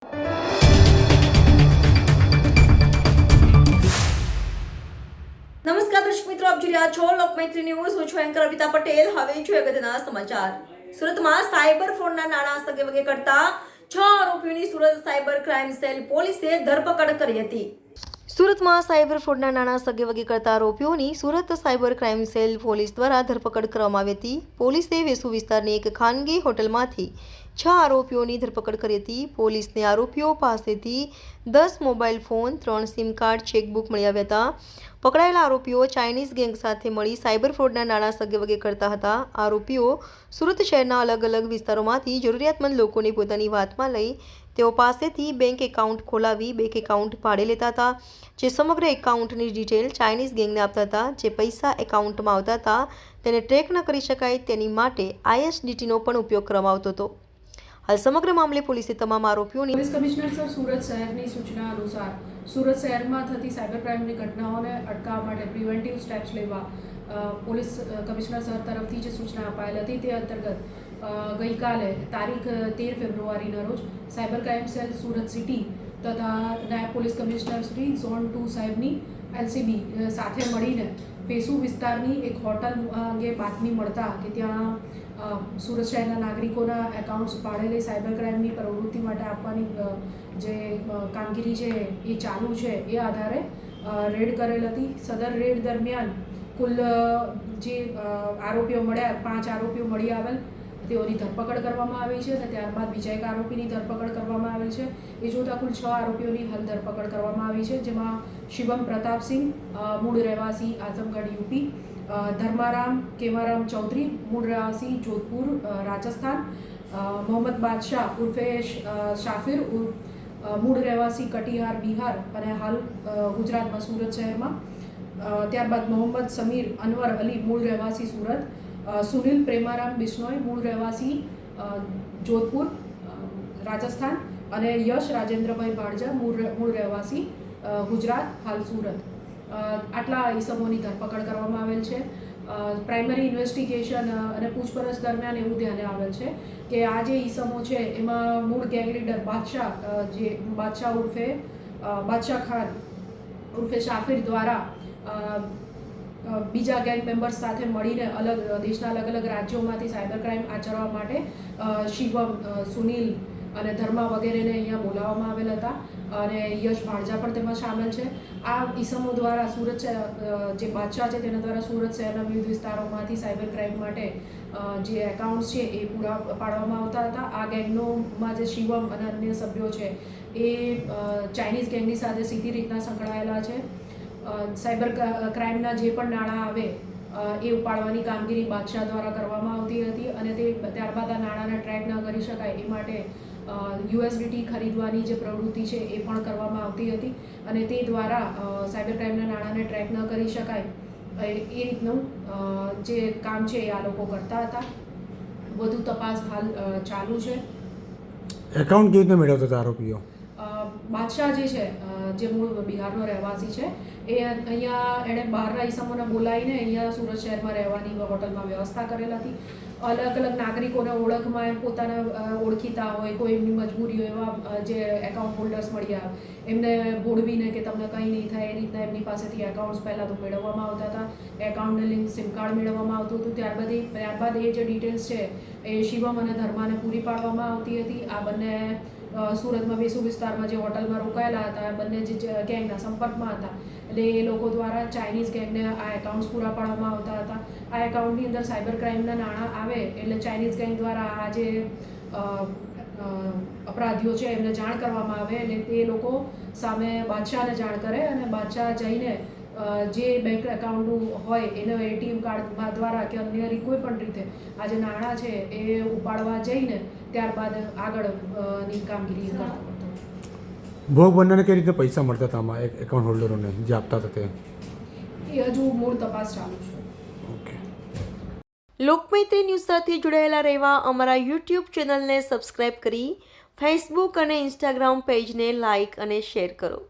નમસ્કાર દર્શક મિત્રો, આપ જોઈ રહ્યા છો લોકમૈત્રી ન્યૂઝ. હું છું એન્કર અમિતા પટેલ. હવે છું અગત્યના સમાચાર. સુરતમાં સાયબર ફ્રોડના નાણાં સગે વગે કરતા છ આરોપીઓની સુરત સાયબર ક્રાઇમ સેલ પોલીસે ધરપકડ કરી હતી. સુરતમાં સાયબર ફ્રોડના નાણાં સગે વગે કરતા આરોપીઓની Surat cyber crime cell police દ્વારા ધરપકડ કરવામાં આવી હતી. પોલીસે વેસુ વિસ્તારની એક ખાનગી હોટલમાંથી છ આરોપીઓની ધરપકડ કરી હતી. પોલીસને આરોપીઓ પાસેથી દસ મોબાઈલ ફોન, ત્રણ સિમ કાર્ડ, ચેકબુક મળી આવ્યા હતા. પકડાયેલા આરોપીઓ ચાઇનીઝ ગેંગ સાથે મળી સાયબર ફ્રોડના નાણાં સગે વગે કરતા હતા. આરોપીઓ સુરત શહેરના અલગ અલગ વિસ્તારોમાંથી જરૂરિયાતમંદ લોકોને પોતાની વાતમાં લઈ તેઓ પાસેથી બેંક એકાઉન્ટ ખોલાવી બેંક એકાઉન્ટ ભાડે લેતા હતા, જે સમગ્ર એકાઉન્ટની ડિટેલ ચાઇનીઝ ગેંગને આપતા હતા. જે પૈસા એકાઉન્ટમાં આવતા હતા, તેને ટ્રેક ન કરી શકાય તેની માટે આઈએસડીટીનો પણ ઉપયોગ કરવામાં આવતો હતો. હાલ સમગ્ર મામલે પોલીસે તમામ આરોપીઓની પોલીસ કમિશનર સર, સુરત શહેરની સૂચના અનુસાર, સુરત શહેરમાં થતી સાયબર ક્રાઇમની ઘટનાઓને અટકાવવા માટે પ્રિવેન્ટિવ સ્ટેપ્સ લેવા પોલીસ કમિશનર સર તરફથી જે સૂચના અપાયેલ હતી તે અંતર્ગત ગઈકાલે તારીખ તેર ફેબ્રુઆરીના રોજ cyber crime cell Surat city તથા નાયબ police commissioner Shri zone two સાહેબની એલસીબી સાથે મળીને પેસુ વિસ્તારની એક હોટલ અંગે બાતમી મળતા કે ત્યાં સુરત શહેરના નાગરિકોના એકાઉન્ટ્સ પાડેલી સાયબર ક્રાઇમની પ્રવૃત્તિ માટે આપવાની જે કામગીરી છે એ ચાલુ છે એ આધારે રેડ કરેલ હતી. સદર રેડ દરમિયાન કુલ જે આરોપીઓ મળ્યા, પાંચ આરોપીઓ મળી આવેલ. તેઓની ધરપકડ કરવામાં આવી છે અને ત્યારબાદ બીજા એક આરોપીની ધરપકડ કરવામાં આવેલ છે. એ જોતાં કુલ છ આરોપીઓની હાલ ધરપકડ કરવામાં આવી છે, જેમાં શિવમ પ્રતાપસિંહ મૂળ રહેવાસી આઝમગઢ યુપી ધર્મારામ કેવારામ ચૌધરી, મૂળ રહેવાસી જોધપુર રાજસ્થાન મોહમ્મદ બાદશાહ ઉર્ફે શાફિર મૂળ રહેવાસી કટિહાર, બિહાર અને હાલ ગુજરાતમાં સુરત શહેરમાં. ત્યારબાદ મોહમ્મદ સમીર અનવર અલી, મૂળ રહેવાસી સુરત. સુનિલ પ્રેમારામ બિશ્નોઈ, મૂળ રહેવાસી જોધપુર રાજસ્થાન અને યશ રાજેન્દ્રભાઈ ભાડજા, મૂળ મૂળ રહેવાસી ગુજરાત, હાલ સુરત. આટલા ઈસમોની ધરપકડ કરવામાં આવેલ છે. પ્રાઇમરી ઇન્વેસ્ટિગેશન અને પૂછપરછ દરમિયાન એવું ધ્યાને આવેલ છે કે આ જે ઈસમો છે, એમાં મૂળ ગેંગ લીડર બાદશાહ જે બાદશાહ ઉર્ફે બાદશાહ ખાન ઉર્ફે શાફિર દ્વારા બીજા ગેંગ મેમ્બર્સ સાથે મળીને અલગ દેશના અલગ અલગ રાજ્યોમાંથી સાયબર ક્રાઇમ આચરવા માટે શિવમ સુનિલ અને ધર્મા વગેરેને અહીંયા બોલાવવામાં આવેલ હતા અને યશ ભાણજા પણ તેમાં સામેલ છે. આ ઈસમો દ્વારા સુરત જે બાદશાહ છે તેના દ્વારા સુરત શહેરના વિવિધ વિસ્તારોમાંથી સાયબર ક્રાઇમ માટે જે એકાઉન્ટ્સ છે એ પૂરા પાડવામાં આવતા હતા. આ ગેંગનોમાં જે શિવમ અને અન્ય સભ્યો છે એ ચાઇનીઝ ગેંગની સાથે સીધી રીતના સંકળાયેલા છે. સાયબર ક્રાઇમના જે પણ નાણાં આવે એ ઉપાડવાની કામગીરી બાદશાહ દ્વારા કરવામાં આવતી હતી અને તે ત્યારબાદ આ નાણાંને ટ્રેક ન કરી શકાય એ માટે યુએસડીટી ખરીદવાની જે પ્રવૃત્તિ છે એ પણ કરવામાં આવતી હતી અને તે દ્વારા સાયબર ક્રાઇમના નાણાંને ટ્રેક ન કરી શકાય. એ રીતનું જે કામ છે એ આ લોકો કરતા હતા. વધુ તપાસ હાલ ચાલુ છે. એકાઉન્ટ કેવી રીતે મેળવતા હતા આરોપીઓ? બાદશાહ જે છે જે મૂળ બિહારનો રહેવાસી છે, એ અહીંયા એણે બહારના ઈસમોને બોલાવીને અહીંયા સુરત શહેરમાં રહેવાની હોટલમાં વ્યવસ્થા કરેલ હતી. અલગ અલગ નાગરિકોને ઓળખમાં એમ પોતાના ઓળખીતા હોય, કોઈ એમની મજબૂરી હોય એવા જે એકાઉન્ટ હોલ્ડર્સ મળ્યા એમને ભોળવીને કે તમને કંઈ નહીં થાય, એ રીતના એમની પાસેથી એકાઉન્ટ્સ પહેલાં તો મેળવવામાં આવતા હતા. એકાઉન્ટને લિંક સિમ કાર્ડ મેળવવામાં આવતું હતું. ત્યારબાદ ત્યારબાદ એ જે ડિટેલ્સ છે, એ શિવમ અને ધર્માને પૂરી પાડવામાં આવતી હતી. આ બંને સુરતમાં વેસુ વિસ્તારમાં જે હોટલમાં રોકાયેલા હતા, બંને જે ગેંગના સંપર્કમાં હતા. એટલે એ લોકો દ્વારા ચાઇનીઝ ગેંગને આ એકાઉન્ટ્સ પૂરા પાડવામાં આવતા હતા. આ એકાઉન્ટની અંદર સાયબર ક્રાઇમના નાણાં આવે એટલે ચાઇનીઝ ગેંગ દ્વારા આ જે અપરાધીઓ છે એમને જાણ કરવામાં આવે એટલે તે લોકો સામે બાદશાહને જાણ કરે અને બાદશાહ જઈને જે બેંક એકાઉન્ટનું હોય એનો એટીએમ કાર્ડ દ્વારા કે અન્ય કોઈ પણ રીતે આ જે નાણાં છે એ ઉપાડવા જઈને ત્યારબાદ આગળની કામગીરી કરતા. ભોગ બનનારને કઈ રીતે પૈસા મળતા હતા આમાં એક એકાઉન્ટ હોલ્ડરોને જે આપતા હતા તે? એ હજુ મૂળ તપાસ ચાલુ છે. ઓકે. લોકમૈત્રી ન્યૂઝ સાથે જોડાયેલા રહેવા અમારા યુટ્યુબ ચેનલને સબસ્ક્રાઇબ કરી ફેસબુક અને ઇન્સ્ટાગ્રામ પેજને લાઇક અને શેર કરો.